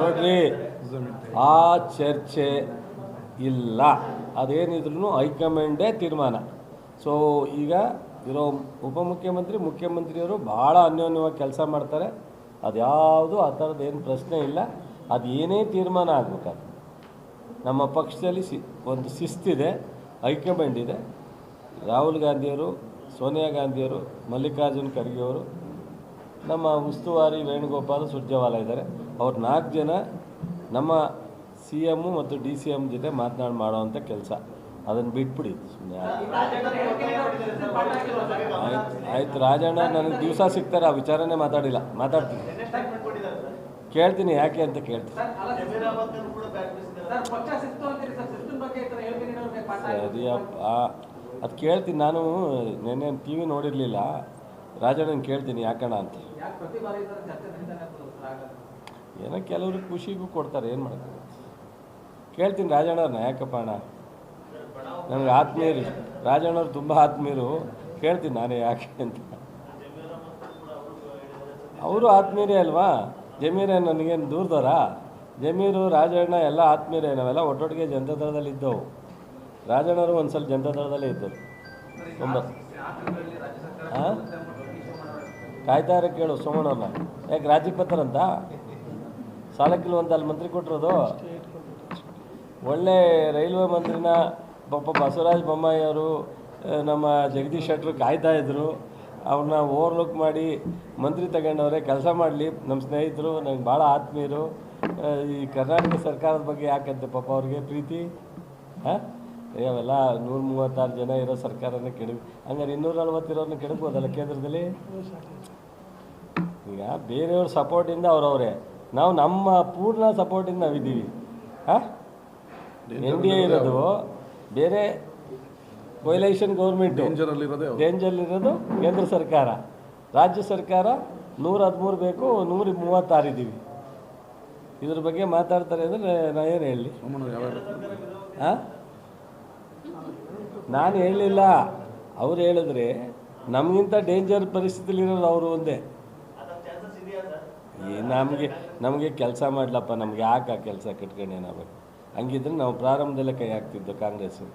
ನೋಡ್ರಿ, ಆ ಚರ್ಚೆ ಇಲ್ಲ. ಅದೇನಿದ್ರು ಹೈಕಮಾಂಡೇ ತೀರ್ಮಾನ. ಸೊ ಈಗ ಇರೋ ಉಪಮುಖ್ಯಮಂತ್ರಿ, ಮುಖ್ಯಮಂತ್ರಿಯವರು ಭಾಳ ಅನ್ಯೋನ್ಯವಾಗಿ ಕೆಲಸ ಮಾಡ್ತಾರೆ. ಅದ್ಯಾವುದು ಆ ಥರದ್ದು ಏನು ಪ್ರಶ್ನೆ ಇಲ್ಲ. ಅದು ಏನೇ ತೀರ್ಮಾನ ಆಗ್ಬೇಕಾದ್ರೆ. ನಮ್ಮ ಪಕ್ಷದಲ್ಲಿ ಸಿ, ಒಂದು ಶಿಸ್ತಿದೆ, ಹೈಕಮಾಂಡ್ ಇದೆ. ರಾಹುಲ್ ಗಾಂಧಿಯವರು, ಸೋನಿಯಾ ಗಾಂಧಿಯವರು, ಮಲ್ಲಿಕಾರ್ಜುನ್ ಖರ್ಗೆ ಅವರು ನಮ್ಮ ಉಸ್ತುವಾರಿ ವೇಣುಗೋಪಾಲ್ ಸುರ್ಜೇವಾಲ ಇದ್ದಾರೆ. ಅವ್ರು ನಾಲ್ಕು ಜನ ನಮ್ಮ ಸಿ ಎಮ್ಮು ಮತ್ತು ಡಿ ಸಿ ಎಂ ಜೊತೆ ಮಾತನಾಡಿ ಮಾಡೋವಂಥ ಕೆಲಸ. ಅದನ್ನು ಬಿಟ್ಬಿಡಿ. ಸುಮ್ಮನೆ ಆಯ್ತು ಆಯ್ತು ರಾಜಣ್ಣ, ನನಗೆ ದಿವಸ ಸಿಗ್ತಾರೆ, ಆ ವಿಚಾರನೇ ಮಾತಾಡಿಲ್ಲ. ಮಾತಾಡ್ತೀನಿ. ಕೇಳ್ತೀನಿ, ಯಾಕೆ ಅಂತ ಕೇಳ್ತೀನಿ. ಸರಿಯಪ್ಪ ಅದು ಕೇಳ್ತೀನಿ, ನಾನು ನಿನ್ನೆ ಟಿ ವಿ ನೋಡಿರಲಿಲ್ಲ. ರಾಜಣ್ಣನ ಕೇಳ್ತೀನಿ ಯಾಕಣ ಅಂತ. ಏನೋ ಕೆಲವರು ಖುಷಿಗೂ ಕೊಡ್ತಾರೆ ಏನು ಮಾಡ್ತಾರೆ ಕೇಳ್ತೀನಿ ರಾಜಣ್ಣವ್ರನ್ನ ಯಾಕಪ್ಪ ಅಣ್ಣ? ನನಗೆ ಆತ್ಮೀಯರು ರಾಜಣ್ಣವ್ರು ತುಂಬ ಆತ್ಮೀಯರು. ಕೇಳ್ತೀನಿ ನಾನೇ ಯಾಕೆ ಅಂತ. ಅವರು ಆತ್ಮೀಯರೇ ಅಲ್ವಾ? ಜಮೀರ ನನಗೇನು ದೂರದವರ? ಜಮೀರು ರಾಜಣ್ಣ ಎಲ್ಲ ಆತ್ಮೀಯರೇ ನಾವೆಲ್ಲ ಒಟ್ಟೊಟ್ಟಿಗೆ ಜನತಾದಳದಲ್ಲಿ ಇದ್ದವು. ರಾಜಣ್ಣವರು ಒಂದು ಸಲ ಜನತಾದಳದಲ್ಲೇ ಇದ್ದರು. ತುಂಬ ಹಾಂ ಕಾಯ್ತಾ ಇರೋ ಕೇಳು ಸೋಮಣ್ಣವ್ರನ್ನ ಯಾಕೆ ರಾಜ್ಯಕ್ಕೆ ಬರ್ತಾರಂತ? ಸಾಲಕ್ಕಿಲ್ಲ ಒಂದು ಅಲ್ಲಿ ಮಂತ್ರಿ ಕೊಟ್ಟಿರೋದು. ಒಳ್ಳೆ ರೈಲ್ವೆ ಮಂತ್ರಿನ ಪಾಪ ಬಸವರಾಜ ಬೊಮ್ಮಾಯಿ ಅವರು ನಮ್ಮ ಜಗದೀಶ್ ಶೆಟ್ಟರು ಕಾಯ್ತಾ ಇದ್ರು. ಅವ್ರನ್ನ ಓವರ್ಲುಕ್ ಮಾಡಿ ಮಂತ್ರಿ ತಗೊಂಡವ್ರೆ ಕೆಲಸ ಮಾಡಲಿ. ನಮ್ಮ ಸ್ನೇಹಿತರು, ನಂಗೆ ಭಾಳ ಆತ್ಮೀಯರು. ಈ ಕರ್ನಾಟಕ ಸರ್ಕಾರದ ಬಗ್ಗೆ ಯಾಕಂತೆ ಪಾಪ ಅವ್ರಿಗೆ ಪ್ರೀತಿ? ಹಾಂ? ಅವೆಲ್ಲ ನೂರ ಮೂವತ್ತಾರು ಜನ ಇರೋ ಸರ್ಕಾರನ ಕೆಡವಿ. ಹಂಗಾರೆ ಇನ್ನೂರ ನಲ್ವತ್ತಿರೋರನ್ನ ಕೆಡಬೋದಲ್ಲ ಕೇಂದ್ರದಲ್ಲಿ? ಈಗ ಬೇರೆಯವ್ರ ಸಪೋರ್ಟಿಂದ ಅವ್ರವ್ರೆ. ನಾವು ನಮ್ಮ ಪೂರ್ಣ ಸಪೋರ್ಟಿಂದ ನಾವಿದ್ದೀವಿ. ಹಾಂ? ಎನ್ ಡಿ ಎ ಇರೋದು ಬೇರೆ ಕೊಯ್ಲೇಷನ್ ಗೌರ್ಮೆಂಟ್ ಡೇಂಜರಲ್ಲಿರೋದೇ ಕೇಂದ್ರ ಸರ್ಕಾರ. ರಾಜ್ಯ ಸರ್ಕಾರ ನೂರ ಹದಿಮೂರು ಬೇಕು ನೂರ ಮೂವತ್ತಾರು ಇದ್ದೀವಿ ಇದ್ರ ಬಗ್ಗೆ ಮಾತಾಡ್ತಾರೆ ಅಂದರೆ ನಾ ಏನು ಹೇಳಿ? ಹಾ? ನಾನು ಹೇಳಲಿಲ್ಲ ಅವ್ರು ಹೇಳಿದ್ರೆ ನಮಗಿಂತ ಡೇಂಜರ್ ಪರಿಸ್ಥಿತಿಲಿರೋರು ಅವರು ಒಂದೇ. ನಮಗೆ ನಮಗೆ ಕೆಲಸ ಮಾಡಲಪ್ಪ, ನಮಗೆ ಯಾಕೆ ಆ ಕೆಲಸ ಕಟ್ಕೊಂಡು ಏನಾಗಬೇಕು ಹಂಗಿದ್ರೆ ನಾವು ಪ್ರಾರಂಭದಲ್ಲೇ ಕೈ ಹಾಕ್ತಿದ್ದು ಕಾಂಗ್ರೆಸ್ಸು.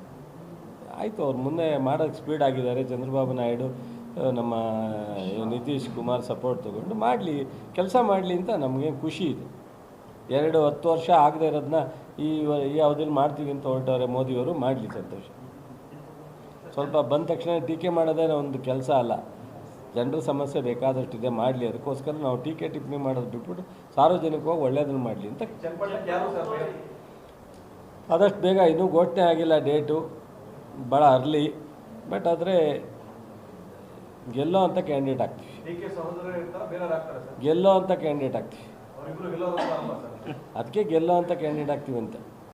ಆಯಿತು, ಅವ್ರು ಮುಂದೆ ಮಾಡೋಕ್ಕೆ ಸ್ಪೀಡ್ ಆಗಿದ್ದಾರೆ. ಚಂದ್ರಬಾಬು ನಾಯ್ಡು ನಮ್ಮ ನಿತೀಶ್ ಕುಮಾರ್ ಸಪೋರ್ಟ್ ತೊಗೊಂಡು ಮಾಡಲಿ, ಕೆಲಸ ಮಾಡಲಿ ಅಂತ ನಮಗೆ ಖುಷಿ ಇದೆ. ಎರಡು ಹತ್ತು ವರ್ಷ ಆಗದೆ ಇರೋದನ್ನ ಈ ಯಾವುದಿಲ್ಲ ಮಾಡ್ತೀವಿ ಅಂತ ಹೊರಟವ್ರೆ ಮೋದಿಯವರು, ಮಾಡಲಿ ಸಂತೋಷ. ಸ್ವಲ್ಪ ಬಂದ ತಕ್ಷಣ ಟೀಕೆ ಮಾಡೋದೇ ಒಂದು ಕೆಲಸ ಅಲ್ಲ. ಜನರ ಸಮಸ್ಯೆ ಬೇಕಾದಷ್ಟಿದೆ ಮಾಡಲಿ ಅದಕ್ಕೋಸ್ಕರ ನಾವು ಟೀಕೆ ಟಿಪ್ಪಣಿ ಮಾಡೋದು ಬಿಟ್ಬಿಟ್ಟು ಸಾರ್ವಜನಿಕವಾಗಿ ಒಳ್ಳೆಯದನ್ನು ಮಾಡಲಿ ಅಂತ. ಆದಷ್ಟು ಬೇಗ ಇನ್ನೂ ಘೋಷಣೆ ಆಗಿಲ್ಲ ಡೇಟು ಭಾಳ ಅರ್ಲಿ ಬಟ್ ಆದರೆ ಗೆಲ್ಲೋ ಅಂತ ಕ್ಯಾಂಡಿಡೇಟ್ ಆಗ್ತೀವಿ. ಗೆಲ್ಲೋ ಅಂತ ಕ್ಯಾಂಡಿಡೇಟ್ ಆಗ್ತೀವಿ. ಅದಕ್ಕೆ ಗೆಲ್ಲೋ ಅಂತ ಕ್ಯಾಂಡಿಡೇಟ್ ಆಗ್ತೀವಿ ಅಂತ.